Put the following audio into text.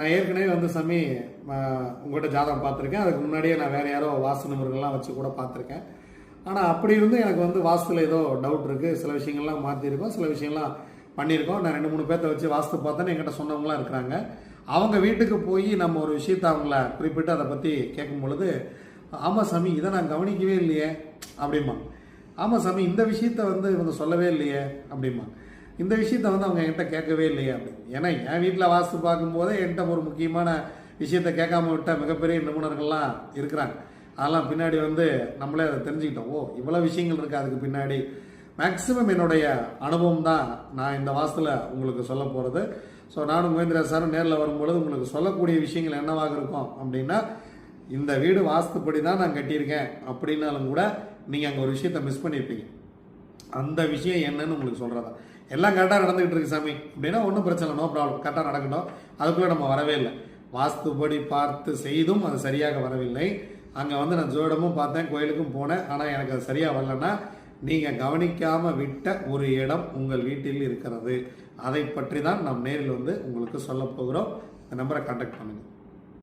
நான் ஏற்கனவே வந்து சாமி உங்கள்கிட்ட ஜாதகம் பார்த்துருக்கேன். அதுக்கு முன்னாடியே நான் வேறு யாரோ வாஸ்து நிபுணர்கள்லாம் வச்சு கூட பார்த்துருக்கேன். ஆனால் அப்படி இருந்து எனக்கு வந்து வாஸ்துல ஏதோ டவுட் இருக்குது சில விஷயங்கள்லாம் மாற்றிருக்கோம் சில விஷயம்லாம் பண்ணியிருக்கோம். நான் ரெண்டு மூணு பேர்த்த வச்சு வாஸ்து பார்த்தேன்னு என்கிட்ட சொன்னவங்களாம் இருக்கிறாங்க. அவங்க வீட்டுக்கு போய் நம்ம ஒரு விஷயத்த அவங்கள குறிப்பிட்டு அதை பற்றி கேட்கும் பொழுது ஆமாம் சாமி இதை நான் கவனிக்கவே இல்லையே அப்படிமா ஆமாம் சாமி இந்த விஷயத்த வந்து இவங்க சொல்லவே இல்லையே அப்படிமா இந்த விஷயத்த வந்து அவங்க என்கிட்ட கேட்கவே இல்லையே அப்படின்னு ஏன்னா என் வீட்டில் வாஸ்து பார்க்கும்போதே என்கிட்ட ஒரு முக்கியமான விஷயத்த கேட்காம விட்ட மிகப்பெரிய நிபுணர்கள்லாம் இருக்கிறாங்க. அதெல்லாம் பின்னாடி வந்து நம்மளே அதை தெரிஞ்சுக்கிட்டோம். ஓ இவ்வளோ விஷயங்கள் இருக்குது அதுக்கு பின்னாடி. மேக்ஸிமம் என்னுடைய அனுபவம் தான் நான் இந்த வாசத்தில் உங்களுக்கு சொல்ல போகிறது ஸோ நானும் மகேந்திரா சாரும் நேரில் வரும்பொழுது உங்களுக்கு சொல்லக்கூடிய விஷயங்கள் என்னவாக இருக்கும் அப்படின்னா இந்த வீடு வாஸ்துப்படி தான் நான் கட்டியிருக்கேன் அப்படின்னாலும் கூட நீங்கள் அங்கே ஒரு விஷயத்தை மிஸ் பண்ணியிருப்பீங்க அந்த விஷயம் என்னன்னு உங்களுக்கு சொல்கிறதா எல்லாம் கரெக்டாக நடந்துக்கிட்டு இருக்கு சாமி. அப்படின்னா ஒன்றும் பிரச்சனை நோ ப்ராப்ளம் கரெக்டாக நடக்கட்டும். அதுக்குள்ளே நம்ம வரவே இல்லை. வாஸ்துபடி பார்த்து செய்தும் அது சரியாக வரவில்லை. அங்கே வந்து நான் ஜோடமும் பார்த்தேன் கோயிலுக்கும் போனேன். ஆனால் எனக்கு அது சரியாக வரலன்னா நீங்கள் கவனிக்காமல் விட்ட ஒரு இடம் உங்கள் வீட்டில் இருக்கிறது. அதை பற்றி தான் நாம் நேரில் வந்து உங்களுக்கு சொல்ல போகிறோம். இந்த நம்பரை கான்டாக்ட் பண்ணுங்கள்